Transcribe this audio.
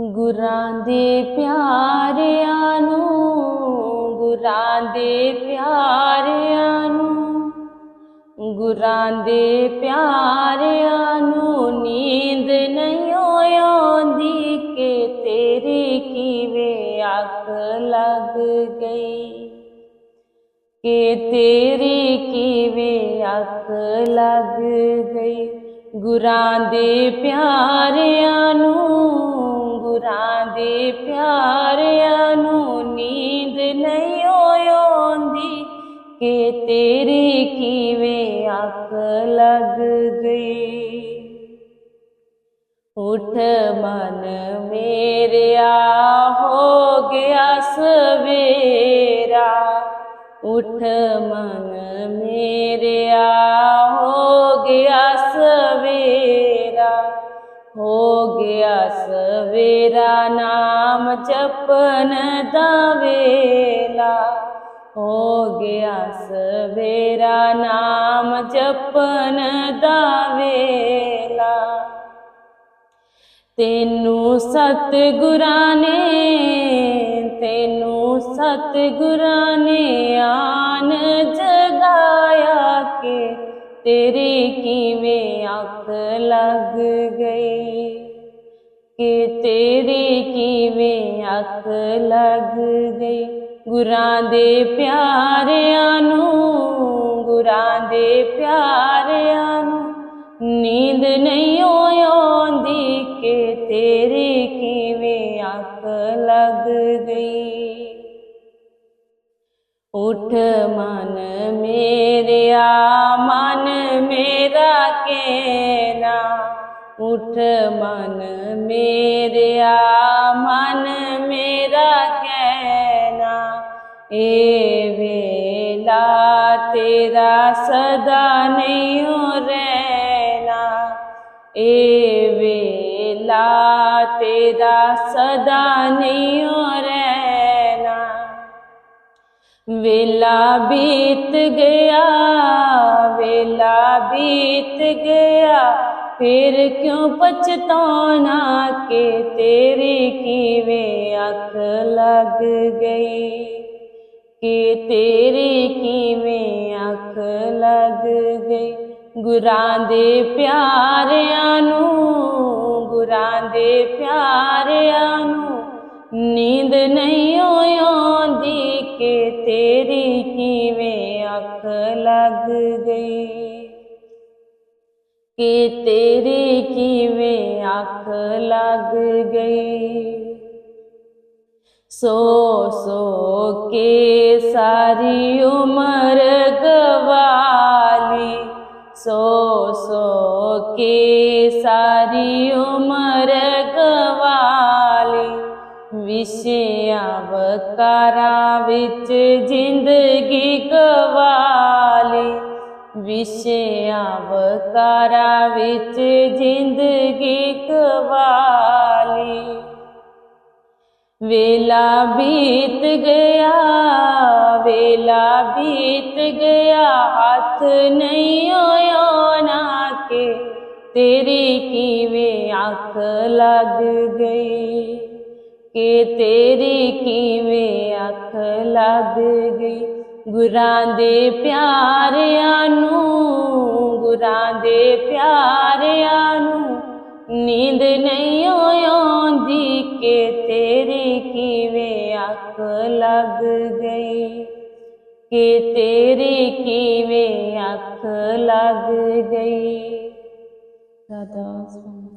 ਗੁਰਾਂ ਦੇ ਪਿਆਰਿਆਂ ਨੂੰ, ਗੁਰਾਂ ਦੇ ਪਿਆਰਿਆਂ ਨੂੰ, ਗੁਰਾਂ ਦੇ ਪਿਆਰਿਆਂ ਨੂੰ ਨੀਂਦ ਨਹੀਂ ਆਉਂਦੀ ਕਿ ਤੇਰੀ ਕਿਵੇਂ ਅੱਖ ਲੱਗ ਗਈ। ਕਿ ਤੇਰੀ ਕਿਵੇਂ ਅੱਖ ਲੱਗ ਗਈ। ਗੁਰਾਂ ਦੇ ਪਿਆਰਿਆਂ ਨੂੰ ਗੁਰਾਂ ਦੇ ਪਿਆਰਿਆਂ ਨੂੰ ਨੀਂਦ ਨਹੀਂ ਆਉਂਦੀ ਕਿ ਤੇਰੀ ਕਿਵੇਂ ਅੱਖ ਲੱਗ ਗਈ। ਉਠ ਮਨ ਮੇਰਿਆ ਹੋ ਗਿਆ ਸਵੇਰਾ। ਉਠ ਮਨ ਮੇਰਿਆ ਹੋ ਗਿਆ ਹੋ ਗਿਆ ਸਵੇਰਾ ਨਾਮ ਜਪਨ ਦਾ ਵੇਲਾ। ਹੋ ਗਿਆ ਸਵੇਰਾ ਨਾਮ ਜਪਨ ਦਾ ਵੇਲਾ। ਤੈਨੂੰ ਸਤਿਗੁਰਾਂ ਨੇ ਤੈਨੂੰ ਸਤਿਗੁਰਾਂ ਨੇ ਆਨ ਜਗਾਇਆ ਕਿ ਤੇਰੀ ਕਿਵੇਂ ਅੱਖ ਲੱਗ ਗਈ? ਕਿ ਤੇਰੀ ਕਿਵੇਂ ਅੱਖ ਲੱਗ ਗਈ? ਗੁਰਾਂ ਦੇ ਪਿਆਰਿਆਂ ਨੂੰ, ਗੁਰਾਂ ਦੇ ਪਿਆਰਿਆਂ ਨੂੰ ਨੀਂਦ ਨਹੀਂ ਆਉਂਦੀ ਕਿ ਤੇਰੀ ਕਿਵੇਂ ਅੱਖ ਲੱਗ ਗਈ? ਉਠ ਮਨ ਮੇ ਮੇਰਿਆ, ਮਨ ਮੇਰਾ ਕਹਿਣਾ, ਏ ਵੇਲਾ ਤੇਰਾ ਸਦਾ ਨਹੀਂ ਰਹਿਣਾ। ਏ ਵੇਲਾ ਤੇਰਾ ਸਦਾ ਨਹੀਂ ਰਹਿਣਾ। ਵੇਲਾ ਬੀਤ ਗਿਆ, ਵੇਲਾ ਬੀਤ ਗਿਆ ਫਿਰ ਕਿਉਂ ਪਛਤਾਉਣਾ ਕਿ ਤੇਰੀ ਕਿਵੇਂ ਅੱਖ ਲੱਗ ਗਈ ਕਿ ਤੇਰੀ ਕਿਵੇਂ ਅੱਖ ਲੱਗ ਗਈ ਗੁਰਾਂ ਦੇ ਪਿਆਰਿਆਂ ਨੂੰ ਗੁਰਾਂ ਦੇ ਪਿਆਰਿਆਂ ਨੂੰ ਨੀਂਦ ਨਹੀਂ ਆਉਂਦੀ ਕਿ ਤੇਰੀ ਕਿਵੇਂ ਅੱਖ ਲੱਗ ਗਈ ਕਿ ਤੇਰੀ ਕਿਵੇਂ ਅੱਖ ਲੱਗ ਗਈ? ਸੋ ਸੋ ਕੇ ਸਾਰੀ ਉਮਰ ਗਵਾਲੀ। ਸੋ ਸੋ ਕੇ ਸਾਰੀ ਉਮਰ ਗਵਾਲੀ। ਵਿਸ਼ਿਆਂ ਵਕਾਰਾਂ ਵਿੱਚ ਜ਼ਿੰਦਗੀ ਗਵਾਲੀ ਵਿਸ਼ਿਆਂ ਵਕਾਰਾਂ ਵਿੱਚ ਜ਼ਿੰਦਗੀ ਗਵਾਲੀ ਵੇਲਾ ਬੀਤ ਗਿਆ, ਵੇਲਾ ਬੀਤ ਗਿਆ, ਹੱਥ ਨਹੀਂ ਆਇਆ ਨਾ ਕਿ। ਤੇਰੀ ਕਿਵੇਂ ਅੱਖ ਲੱਗ ਗਈ? ਕਿ ਤੇਰੀ ਕਿਵੇਂ ਅੱਖ ਲੱਗ ਗਈ? ਗੁਰਾਂ ਦੇ ਪਿਆਰਿਆਂ ਨੂੰ, ਗੁਰਾਂ ਦੇ ਪਿਆਰਿਆਂ ਨੂੰ ਨੀਂਦ ਨਹੀਂ ਆਉਂਦੀ ਕਿ ਤੇਰੀ ਕਿਵੇਂ ਅੱਖ ਲੱਗ ਗਈ, ਕਿ ਤੇਰੀ ਕਿਵੇਂ ਅੱਖ ਲੱਗ ਗਈ। ਰਾਧਾ ਸਵਾਮੀ